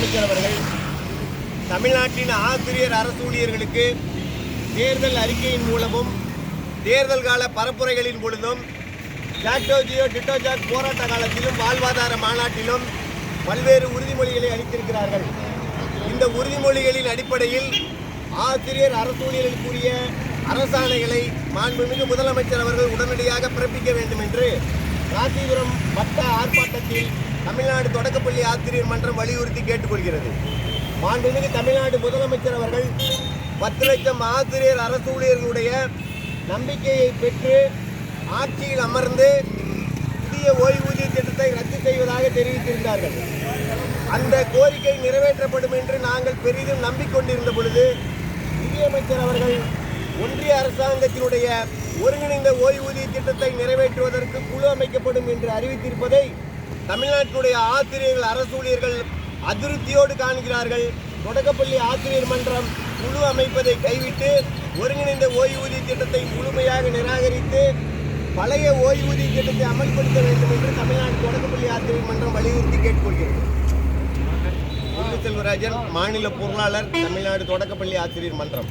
முதலமைச்சர் அவர்கள் தமிழ்நாட்டின் ஆசிரியர் அரசு ஊழியர்களுக்கு தேர்தல் அறிக்கையின் மூலமும் தேர்தல் கால பரப்புரைகளின் பொழுதும் ஜாக்டோ ஜியோ டிட்டோ ஜாக் போராட்ட காலத்திலும் வாழ்வாதார மாநாட்டிலும் பல்வேறு உறுதிமொழிகளை அளித்திருக்கிறார்கள். இந்த உறுதிமொழிகளின் அடிப்படையில் ஆசிரியர் அரசு ஊழியர்களுக்குரிய அரசாணைகளை மாண்புமிகு முதலமைச்சர் அவர்கள் உடனடியாக பிறப்பிக்க வேண்டும் என்று ராசிபுரம் வட்ட ஆர்ப்பாட்டத்தில் தமிழ்நாடு தொடக்கப்பள்ளி ஆசிரியர் மன்றம் வலியுறுத்தி கேட்டுக்கொள்கிறது. மாண்புமிகு தமிழ்நாடு முதலமைச்சர் அவர்கள் பத்து லட்சம் ஆசிரியர் அரசு ஊழியர்களுடைய நம்பிக்கையை பெற்று ஆட்சியில் அமர்ந்து புதிய ஓய்வூதிய திட்டத்தை ரத்து செய்வதாக தெரிவித்திருந்தார்கள். அந்த கோரிக்கை நிறைவேற்றப்படும் என்று நாங்கள் பெரிதும் நம்பிக்கொண்டிருந்த பொழுது நிதியமைச்சர் அவர்கள் அரசாங்கத்தினுடைய ஒருங்கிணைந்த ஓய்வூதிய திட்டத்தை நிறைவேற்றுவதற்கு குழு அமைக்கப்படும் என்று அறிவித்திருப்பதை தமிழ்நாட்டினுடைய ஆசிரியர்கள் அரசு ஊழியர்கள் அதிருப்தியோடு காண்கிறார்கள். தொடக்கப்பள்ளி ஆசிரியர் மன்றம் குழு அமைப்பதை கைவிட்டு ஒருங்கிணைந்த ஓய்வூதிய திட்டத்தை முழுமையாக நிராகரித்து பழைய ஓய்வூதிய திட்டத்தை அமல்படுத்த வேண்டும் என்று தமிழ்நாடு தொடக்கப்பள்ளி ஆசிரியர் மன்றம் வலியுறுத்தி கேட்டுக்கொள்கிறது. செல்வராஜன் மாநில பொருளாளர் தமிழ்நாடு தொடக்கப்பள்ளி ஆசிரியர் மன்றம்.